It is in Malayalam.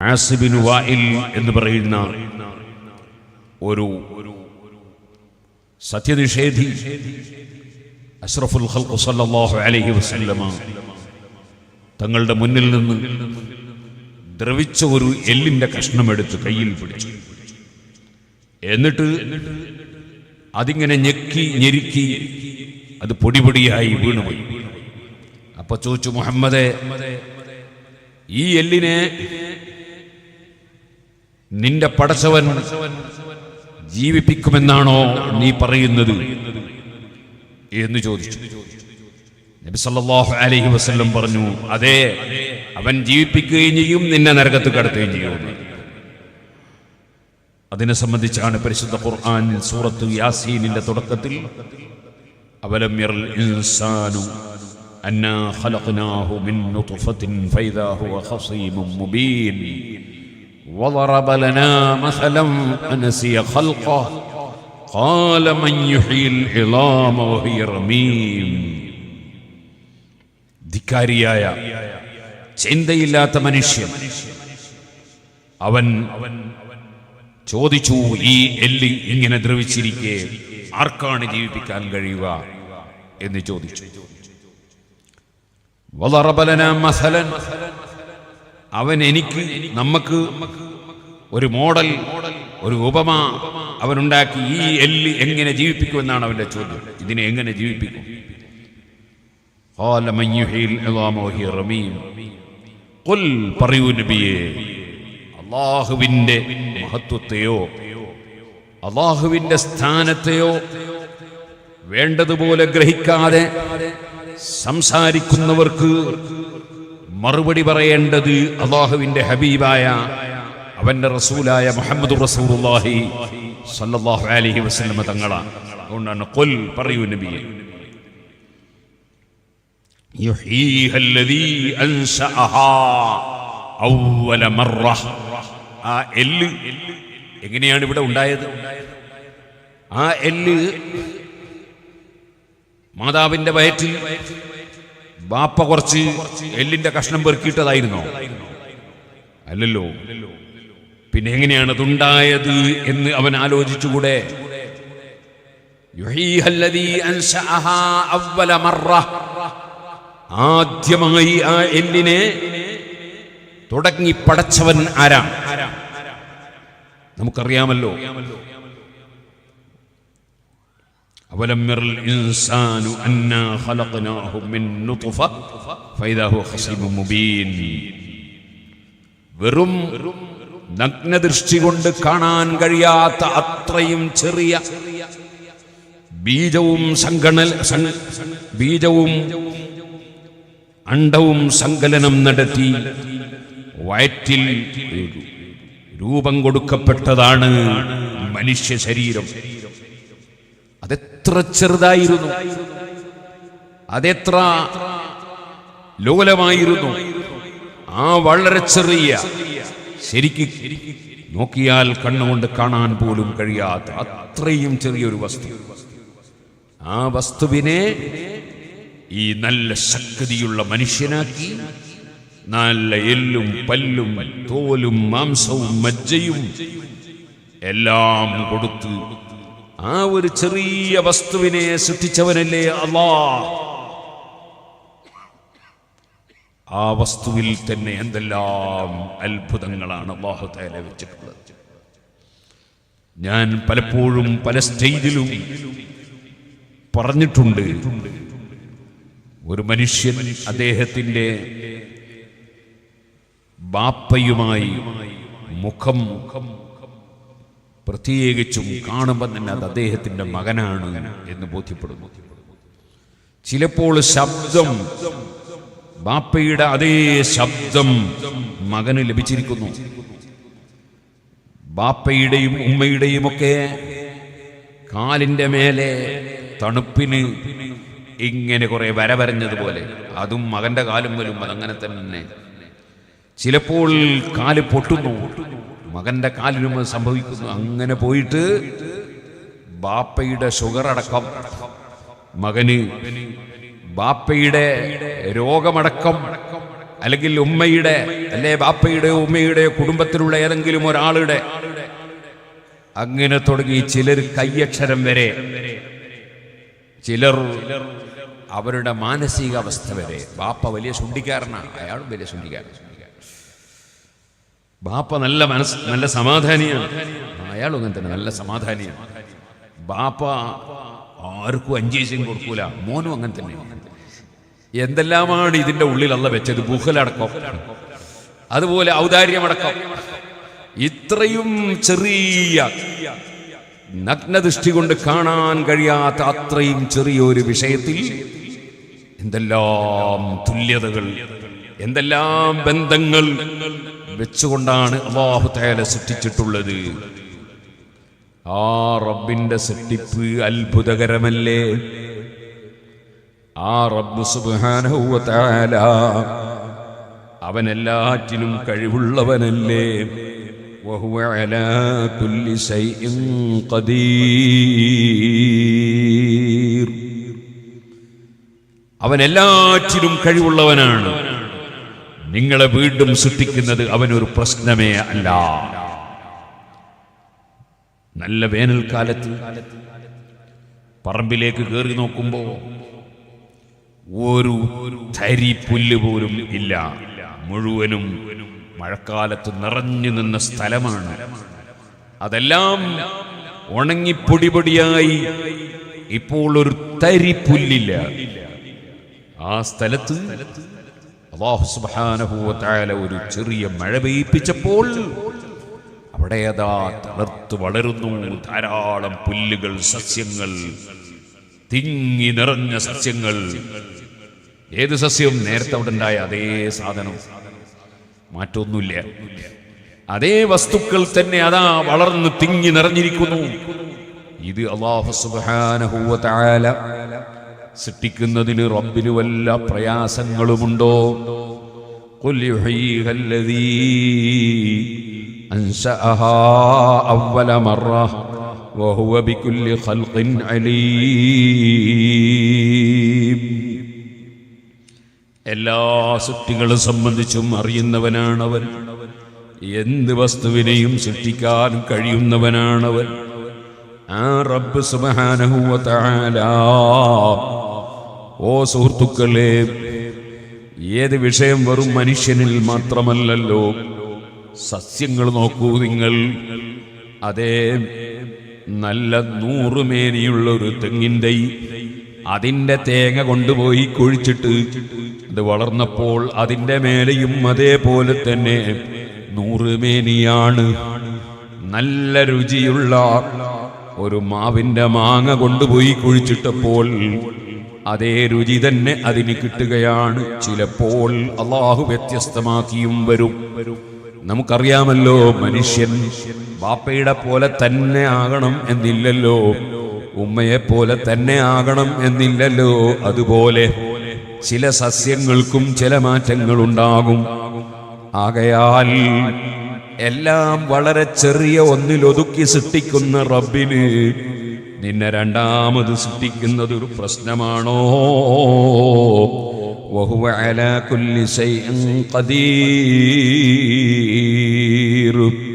ആസിബിൻ എന്ന് പറയുന്ന ഒരു സത്യനിഷേധി അഷ്റഫുൽ അലൈഹി വസല്ലമ തങ്ങളുടെ മുന്നിൽ നിന്ന് ദ്രവിച്ച ഒരു എല്ലിന്റെ കഷ്ണം എടുത്ത് കയ്യിൽ പിടിച്ചു. എന്നിട്ട് അതിങ്ങനെ ഞെക്കി ഞെരുക്കി അത് പൊടിപൊടിയായി വീണുപോയി. അപ്പൊ ചോദിച്ചു മുഹമ്മദെ ഈ എല്ലിനെ നിന്റെ പടച്ചവൻ ജീവിപ്പിക്കുമെന്നാണോ നീ പറയുന്നത്? എന്ന് ചോദിച്ചു. നബി സല്ലല്ലാഹു അലൈഹി വസല്ലം പറഞ്ഞു അതെ അവൻ ജീവിപ്പിക്കുകയും ചെയ്യും നിന്നെ നരകത്ത് കടത്തുകയും ചെയ്യും. അതിനെ സംബന്ധിച്ചാണ് പരിശുദ്ധ ഖുർആൻ സൂറത്ത് യാസീനിന്റെ തുടക്കത്തിൽ അവലം ഇൻസാനു അന്നാ ഖലഖനാഹു മിൻ ഫൈദാ ഹുവ മുബീൻ. وضرب لنا مثلا فنسي خلقه قال من يحيي العظام وهي رميم ധിക്കാരിയായ ചിന്തയില്ലാത്ത മനുഷ്യൻ അവൻ ചോദിച്ചു ഈ എല്ല് ഇങ്ങനെ ദ്രവിച്ചിരിക്കെ ആർക്കാണ് ജീവിപ്പിക്കാൻ കഴിയുക എന്ന് ചോദിച്ചു വളറബലന മസലൻ അവൻ എനിക്ക് നമുക്ക് ഒരു മോഡൽ ഒരു ഉപമ അവനുണ്ടാക്കി. ഈ എല്ല് എങ്ങനെ ജീവിപ്പിക്കുമെന്നാണ് അവന്റെ ചോദ്യം. ഇതിനെ എങ്ങനെ ജീവിപ്പിക്കും? അള്ളാഹുവിന്റെ മഹത്വത്തെയോ അള്ളാഹുവിന്റെ സ്ഥാനത്തെയോ വേണ്ടതുപോലെ ഗ്രഹിക്കാതെ സംസാരിക്കുന്നവർക്ക് മറുപടി പറയേണ്ടത് അള്ളാഹുവിന്റെ ഹബീബായ അവന്റെ റസൂലായ മുഹമ്മദ് റസൂലുള്ളാഹി സല്ലല്ലാഹു അലൈഹി വസല്ലം തങ്ങളാണ്. അതുകൊണ്ടാണ് കൊൽ പറയൂ നബിയെ. ആ എല്ല് എങ്ങനെയാണ് ഇവിടെ ഉണ്ടായത്? ആ എല്ല് മാതാവിന്റെ വയറ്റിൽ ബാപ്പ കുറച്ച് എല്ലിന്റെ കഷ്ണം പെറുക്കിയിട്ടതായിരുന്നോ? അല്ലല്ലോ. പിന്നെ എങ്ങനെയാണ് അതുണ്ടായത് എന്ന് അവൻ ആലോചിച്ചുകൂടെ? ആദ്യമായി ആ എല്ലിനെ തുടങ്ങി പടച്ചവൻ ആരാ? നമുക്കറിയാമല്ലോ. أولم ير الإنسان أنا خلقناه من نطفة فإذا هو خصيم مبين വെറും നഗ്നദൃഷ്ടി കൊണ്ട് കാണാൻ കഴിയാത്ത അത്രയും ചെറിയ ബീജവും സങ്കണൽ സങ്- ബീജവും അണ്ടവും സങ്കലനം നടത്തി വയറ്റിൽ രൂപം കൊടുക്കപ്പെട്ടതാണ് മനുഷ്യ ശരീരം അതെത്ര ചെറുതായിരുന്നു. അതെത്ര ലോലമായിരുന്നു. ആ വളരെ ചെറിയ ശരിക്ക് നോക്കിയാൽ കണ്ണുകൊണ്ട് കാണാൻ പോലും കഴിയാത്ത അത്രയും ചെറിയൊരു വസ്തു. ആ വസ്തുവിനെ ഈ നല്ല ശക്തിയുള്ള മനുഷ്യനാക്കി നല്ല എല്ലും പല്ലും തോലും മാംസവും മജ്ജയും എല്ലാം കൊടുത്ത് ആ ഒരു ചെറിയ വസ്തുവിനെ സൃഷ്ടിച്ചവനല്ലേ അള്ളാ. ആ വസ്തുവിൽ തന്നെ എന്തെല്ലാം അത്ഭുതങ്ങളാണ് അള്ളാഹു തആല വെച്ചിട്ടുള്ളത്. ഞാൻ പലപ്പോഴും പല സ്റ്റേജിലും പറഞ്ഞിട്ടുണ്ട്. ഒരു മനുഷ്യൻ അദ്ദേഹത്തിന്റെ ബാപ്പയുമായി മുഖം പ്രത്യേകിച്ചും കാണുമ്പോൾ തന്നെ അത് അദ്ദേഹത്തിന്റെ മകനാണ് എന്ന് ബോധ്യപ്പെടുന്നു. ചിലപ്പോൾ ശബ്ദം ബാപ്പയുടെ അതേ ശബ്ദം മകന് ലഭിച്ചിരിക്കുന്നു. ബാപ്പയുടെയും ഉമ്മയുടെയും ഒക്കെ കാലിന്റെ മേലെ തണുപ്പിന് ഇങ്ങനെ കുറെ വര വരഞ്ഞതുപോലെ അതും മകന്റെ കാലും വരും അങ്ങനെ തന്നെ. ചിലപ്പോൾ കാൽ പൊട്ടുന്നു. മകന്റെ കാലിനും അത് സംഭവിക്കുന്നു. അങ്ങനെ പോയിട്ട് ബാപ്പയുടെ ഷുഗർ അടക്കം മകന് ബാപ്പയുടെ രോഗമടക്കം അല്ലെങ്കിൽ ഉമ്മയുടെ അല്ലെ ബാപ്പയുടെ ഉമ്മയുടെ കുടുംബത്തിലുള്ള ഏതെങ്കിലും ഒരാളുടെ അങ്ങനെ തുടങ്ങി ചിലർ കയ്യക്ഷരം വരെ ചിലർ അവരുടെ മാനസികാവസ്ഥ വരെ. ബാപ്പ വലിയ ശുണ്ടിക്കാരനാണ് അയാളും വലിയ ശുണ്ടിക്കാരൻ ബാപ്പ നല്ല മനസ് നല്ല സമാധാനിയാണ്. അയാളും അങ്ങനെ തന്നെ നല്ല സമാധാനിയാണ്. ബാപ്പ ആർക്കും അഞ്ചേശം കൊടുക്കൂല മോനും അങ്ങനെ തന്നെ. എന്തെല്ലാമാണ് ഉള്ളിൽ അല്ല വെച്ചത്? ബുഹലടക്കം. അതുപോലെ ഔദാര്യമടക്കം. ഇത്രയും ചെറിയ നഗ്നദൃഷ്ടി കൊണ്ട് കാണാൻ കഴിയാത്ത അത്രയും ചെറിയൊരു വിഷയത്തിൽ എന്തെല്ലാം തുല്യതകൾ എന്തെല്ലാം ബന്ധങ്ങൾ വെച്ചുകൊണ്ടാണ് അള്ളാഹു തയാല സൃഷ്ടിച്ചിട്ടുള്ളത്. ആ റബ്ബിന്റെ സൃഷ്ടിപ്പ് അത്ഭുതകരമല്ലേ? ആ റബ്ബ് സുബ്ഹാനഹു വ തആല അവൻ എല്ലാറ്റിനും കഴിവുള്ളവനല്ലേ ഖദീർ. അവൻ എല്ലാറ്റിനും കഴിവുള്ളവനാണ്. നിങ്ങളെ വീണ്ടും സൃഷ്ടിക്കുന്നത് അവനൊരു പ്രശ്നമേ അല്ല. നല്ല വേനൽക്കാലത്ത് പറമ്പിലേക്ക് കയറി നോക്കുമ്പോ ഒരു തരി പുല്ല് പോലും ഇല്ല. മുഴുവനും മഴക്കാലത്ത് നിറഞ്ഞു നിന്ന സ്ഥലമാണ്. അതെല്ലാം ഉണങ്ങി പൊടിപൊടിയായി ഇപ്പോൾ ഒരു തരി പുല്ലില്ല ആ സ്ഥലത്ത് വ തആല ഒരു ചെറിയ മഴ പെയ്യിപ്പിച്ചപ്പോൾ അവിടെ അതാ തളർത്ത് വളരുന്നു ധാരാളം പുല്ലുകൾ സസ്യങ്ങൾ തിങ്ങി നിറഞ്ഞ സസ്യങ്ങൾ. ഏത് സസ്യവും നേരത്തെ അവിടെ ഉണ്ടായ അതേ സാധനം. മാറ്റൊന്നുമില്ല. അതേ വസ്തുക്കൾ തന്നെ അതാ വളർന്ന് തിങ്ങി നിറഞ്ഞിരിക്കുന്നു. ഇത് അള്ളാഹു സുബ്ഹാനഹു സൃഷ്ടിക്കുന്നതിന് റബ്ബിന് വല്ല പ്രയാസങ്ങളുമുണ്ടോ? എല്ലാ സൃഷ്ടികളെ സംബന്ധിച്ചും അറിയുന്നവനാണവൻ. എന്ത് വസ്തുവിനെയും സൃഷ്ടിക്കാൻ കഴിയുന്നവനാണവൻ. ആ റബ്ബ് സുബാനഹുവ താലാ ഓ സുഹൃത്തുക്കളെ ഏത് വിഷയം വെറും മനുഷ്യനിൽ മാത്രമല്ലല്ലോ. സസ്യങ്ങൾ നോക്കൂ നിങ്ങൾ. അതേ നല്ല നൂറുമേനിയുള്ള ഒരു തെങ്ങിന്റെ അതിന്റെ തേങ്ങ കൊണ്ടുപോയി കുഴിച്ചിട്ട് അത് വളർന്നപ്പോൾ അതിന്റെ മേലെയും അതേപോലെ തന്നെ നൂറുമേനിയാണ്. നല്ല രുചിയുള്ള ഒരു മാവിന്റെ മാങ്ങ കൊണ്ടുപോയി കുഴിച്ചിട്ടപ്പോൾ അതേ രുചി തന്നെ അതിന് കിട്ടുകയാണ്. ചിലപ്പോൾ അള്ളാഹു വ്യത്യസ്തമാക്കിയും വരും. നമുക്കറിയാമല്ലോ മനുഷ്യൻ ബാപ്പയുടെ പോലെ തന്നെ ആകണം എന്നില്ലല്ലോ. ഉമ്മയെ പോലെ തന്നെ ആകണം എന്നില്ലല്ലോ. അതുപോലെ ചില സസ്യങ്ങൾക്കും ചില മാറ്റങ്ങൾ ഉണ്ടാകും ആകയാൽ എല്ലാം വളരെ ചെറിയ ഒന്നിൽ ഒതുക്കി സൃഷ്ടിക്കുന്ന റബ്ബിന് നിന്നെ രണ്ടാമത് സൃഷ്ടിക്കുന്നത് ഒരു പ്രശ്നമാണോ? വഹുവ അലാ കുല്ലി ഖദീർ.